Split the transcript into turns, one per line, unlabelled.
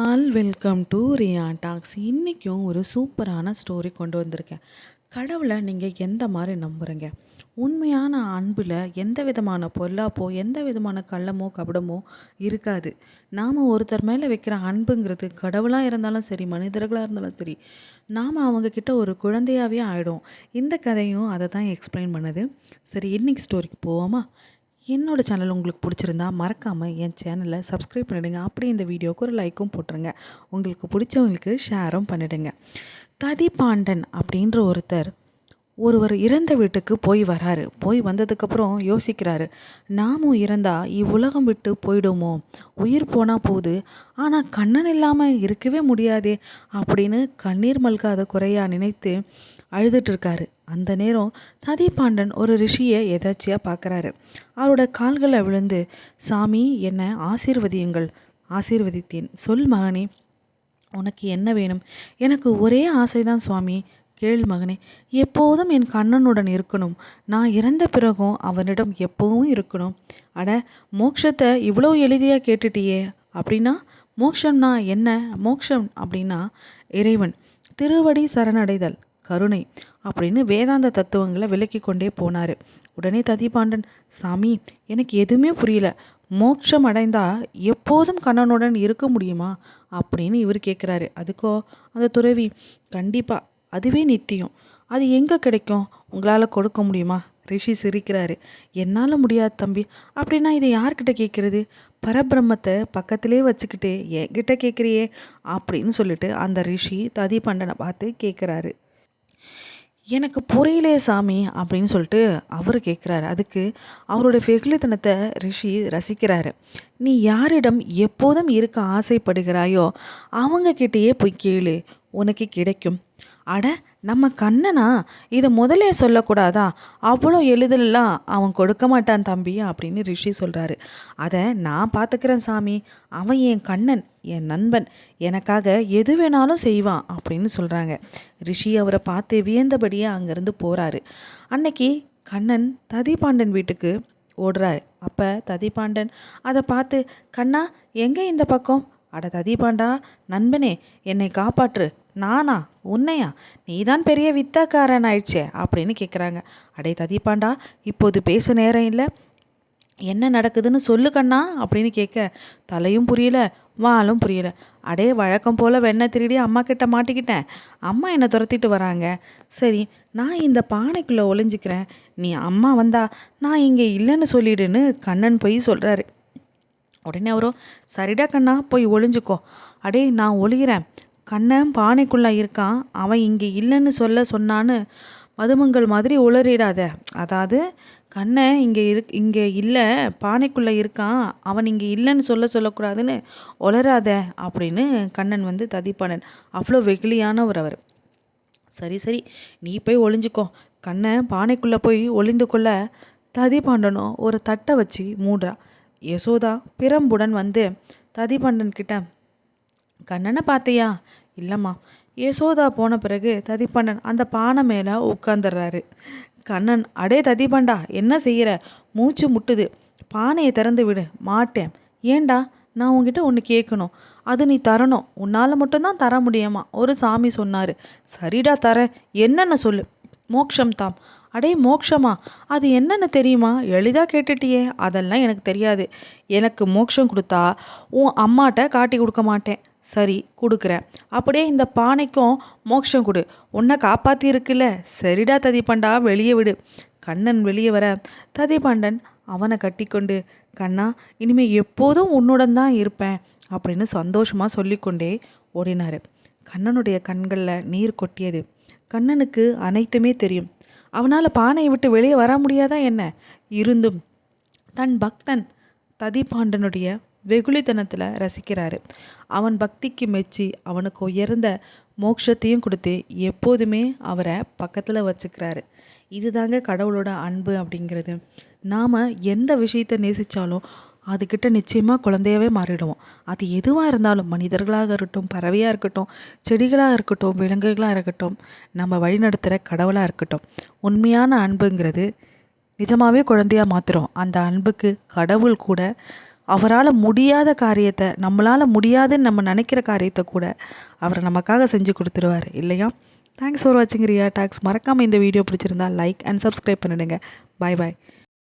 All welcome to Riya talks. இன்றைக்கும் ஒரு சூப்பரான ஸ்டோரி கொண்டு வந்திருக்கேன். கடவுளை நீங்கள் எந்த மாதிரி நம்புகிறீங்க உண்மையான அன்பில் எந்த விதமான பொல்லாப்போ எந்த விதமான கள்ளமோ கபடமோ இருக்காது. நாம் ஒருத்தர் மேலே வைக்கிற அன்புங்கிறது கடவுளாக இருந்தாலும் சரி மனிதர்களாக இருந்தாலும் சரி நாம் அவங்கக்கிட்ட ஒரு குழந்தையாகவே ஆகிடும் இந்த கதையும் அதை தான் எக்ஸ்பிளைன் பண்ணுது. சரி இன்னைக்கு ஸ்டோரிக்கு போவோமா? என்னோடய சேனல் உங்களுக்கு பிடிச்சிருந்தா மறக்காமல் என் சேனலை சப்ஸ்கிரைப் பண்ணிடுங்க. அப்படியே இந்த வீடியோவுக்கு ஒரு லைக்கும் போட்டுருங்க. உங்களுக்கு பிடிச்சவங்களுக்கு ஷேரும் பண்ணிடுங்க. ததிபாண்டன் அப்படின்ற ஒருத்தர் ஒருவர் இறந்த வீட்டுக்கு போய் வராரு. போய் வந்ததுக்கப்புறம் யோசிக்கிறாரு. நாமும் இறந்தா இவ்வுலகம் விட்டு போயிடுமோ? உயிர் போனால் போகுது ஆனால் கண்ணன் இல்லாமல் இருக்கவே முடியாதே அப்படின்னு கண்ணீர் மல்காத குறையா நினைத்து அழுதுட்டு இருக்காரு அந்த நேரம் ததிபாண்டன் ஒரு ரிஷியை எதாச்சியாக பார்க்குறாரு அவரோட கால்களை விழுந்து சாமி என்னை ஆசீர்வதியுங்கள். ஆசீர்வதித்தேன். சொல் மகனே. உனக்கு என்ன வேணும்? எனக்கு ஒரே ஆசைதான் சுவாமி. கேள் மகனே எப்போதும் என் கண்ணனுடன் இருக்கணும். நான் இறந்த பிறகும் அவனிடம் எப்பவும் இருக்கணும். அட மோட்சத்தை இவ்வளோ எளிதியாக கேட்டுட்டியே. அப்படின்னா மோக்ஷம்னா என்ன? மோக்ஷம் அப்படின்னா இறைவன் திருவடி சரணடைதல் கருணை அப்படின்னு வேதாந்த தத்துவங்களை விலக்கி கொண்டே போனார். உடனே ததிபாண்டன் சாமி எனக்கு எதுவுமே புரியல. மோட்சம் அடைந்தா எப்போதும் கண்ணனுடன் இருக்க முடியுமா? அப்படின்னு இவர் கேட்குறாரு அதுக்கோ அந்த துறவி கண்டிப்பாக அதுவே நித்தியம். அது எங்கே கிடைக்கும்? உங்களால் கொடுக்க முடியுமா? ரிஷி சிரிக்கிறாரு. என்னால் முடியாது தம்பி. அப்படின்னா இதை யார்கிட்ட கேட்குறது? பரபிரம்மத்தை பக்கத்திலே வச்சுக்கிட்டு என்கிட்ட கேட்குறியே? அப்படின்னு சொல்லிட்டு அந்த ரிஷி ததிபண்டனை பார்த்து கேட்குறாரு. எனக்கு புரியலே சாமி அப்படின்னு சொல்லிட்டு அவர் கேட்குறாரு. அதுக்கு அவருடைய வெகுளித்தனத்தை ரிஷி ரசிக்கிறாரு. நீ யாரிடம் எப்போதும் இருக்க ஆசைப்படுகிறாயோ அவங்க கிட்டேயே போய் கேளு. உனக்கு கிடைக்கும். அட நம்ம கண்ணனா? இதை முதலே சொல்லக்கூடாதா? அவ்வளோ எளிதிலலாம் அவன் கொடுக்க மாட்டான் தம்பி அப்படின்னு ரிஷி சொல்கிறாரு அதை நான் பார்த்துக்கிறேன் சாமி. அவன் என் கண்ணன் என் நண்பன். எனக்காக எது வேணாலும் செய்வான் அப்படின்னு சொல்கிறாங்க ரிஷி அவரை பார்த்து வியந்தபடியே அங்கேருந்து போகிறாரு அன்னைக்கு கண்ணன் ததிபாண்டன் வீட்டுக்கு ஓடுறாரு. அப்போ ததிபாண்டன் அதை பார்த்து கண்ணா எங்கே இந்த பக்கம்? அட ததிபாண்டா நண்பனே என்னை காப்பாற்று. நானா? உன்னையா? நீதான் பெரிய வித்தாக்காரன் ஆயிடுச்சே அப்படின்னு கேட்குறாங்க அடே ததிப்பாண்டா இப்போது பேச நேரம் இல்லை. என்ன நடக்குதுன்னு சொல்லு கண்ணா அப்படின்னு கேட்க. தலையும் புரியல வாலும் புரியல. அடே வழக்கம் போல் வெண்ணெய் திருடி அம்மா கிட்ட மாட்டிக்கிட்டேன். அம்மா என்னை துரத்திட்டு வராங்க. சரி நான் இந்த பானைக்குள்ளே ஒளிஞ்சிக்கிறேன். நீ அம்மா வந்தா நான் இங்கே இல்லைன்னு சொல்லிடுன்னு கண்ணன் போய் சொல்கிறாரு உடனே அவரும் சரிடா கண்ணா போய் ஒளிஞ்சுக்கோ. அடே நான் ஒளிகிறேன். கண்ணன் பானைக்குள்ளே இருக்கான். அவன் இங்கே இல்லைன்னு சொல்ல சொன்னான்னு மதுமங்கள் மாதிரி உளறிடாத. அதாவது கண்ணன் இங்கே இரு இங்கே இல்லை பானைக்குள்ளே இருக்கான். அவன் இங்கே இல்லைன்னு சொல்ல சொல்லக்கூடாதுன்னு உளராத அப்படின்னு கண்ணன் வந்து ததிப்பானன். அவ்வளோ வெகுளியானவர் அவர். சரி சரி நீ போய் ஒளிஞ்சுக்கோ. கண்ணன் பானைக்குள்ளே போய் ஒளிந்து கொள்ள ததிபாண்டனும் ஒரு தட்டை வச்சு மூடுறா. யசோதா பிரம்புடன் வந்து ததிபாண்டன் கிட்ட கண்ணனை பார்த்தியா? இல்லைம்மா. யசோதா போன பிறகு ததிப்பண்ணன் அந்த பானை மேலே உட்காந்துடுறாரு கண்ணன் அடே ததிபண்டா என்ன செய்கிற மூச்சு முட்டுது. பானையை திறந்து விடு. மாட்டேன். ஏண்டா? நான் உங்ககிட்ட ஒன்று கேட்கணும் அது நீ தரணும். உன்னால் மட்டும்தான் தர முடியுமா? ஒரு சாமி சொன்னார். சரிடா தரேன். என்னென்ன சொல்லு. மோக்ஷம் தாம். அடே மோக்ஷமா? அது என்னென்னு தெரியுமா? எளிதாக கேட்டுட்டியே. அதெல்லாம் எனக்கு தெரியாது. எனக்கு மோக்ஷம் கொடுத்தா உன் அம்மாட்ட காட்டி கொடுக்க மாட்டேன். சரி கொடுக்குறேன். அப்படியே இந்த பானைக்கும் மோட்சம் கொடு. உன்னை காப்பாற்றி இருக்குல்ல சரிடா ததிப்பண்டா வெளியே விடு. கண்ணன் வெளியே வர. ததிபாண்டன் அவனை கட்டிக்கொண்டு கண்ணா இனிமே எப்போதும் உன்னுடன் தான் இருப்பேன் அப்படின்னு சந்தோஷமாக சொல்லிக்கொண்டே ஓடினார். கண்ணனுடைய கண்களில் நீர் கொட்டியது. கண்ணனுக்கு அனைத்துமே தெரியும். அவனால் பானையை விட்டு வெளியே வர முடியாதா என்ன? இருந்தும் தன் பக்தன் ததிபாண்டனுடைய வெகுளித்தனத்தில் ரசிக்கிறாரு. அவன் பக்திக்கு மெச்சி அவனுக்கு உயர்ந்த மோட்சத்தையும் கொடுத்து எப்போதுமே அவரை பக்கத்தில் வச்சுக்கிறாரு. இதுதாங்க கடவுளோட அன்பு அப்படிங்கிறது. நாம் எந்த விஷயத்தை நேசித்தாலும் அதுக்கிட்ட நிச்சயமாக குழந்தையவே மாறிடுவோம். அது எதுவாக இருந்தாலும் மனிதர்களாக இருக்கட்டும் பறவையாக இருக்கட்டும் செடிகளாக இருக்கட்டும் விலங்குகளாக இருக்கட்டும் நம்ம வழிநடத்துகிற கடவுளாக இருக்கட்டும். உண்மையான அன்புங்கிறது நிஜமாகவே குழந்தையாக மாற்றுறோம் அந்த அன்புக்கு கடவுள் கூட அவரால் முடியாத காரியத்தை நம்மளால் முடியாதுன்னு நம்ம நினைக்கிற காரியத்தை கூட அவர் நமக்காக செஞ்சு கொடுத்துருவார் இல்லையா? தேங்க்ஸ் ஃபார் வாட்சிங் ரியா டாக்ஸ் மறக்காமல் இந்த வீடியோ பிடிச்சிருந்தா லைக் அண்ட் சப்ஸ்கிரைப் பண்ணிடுங்க. பாய் பாய்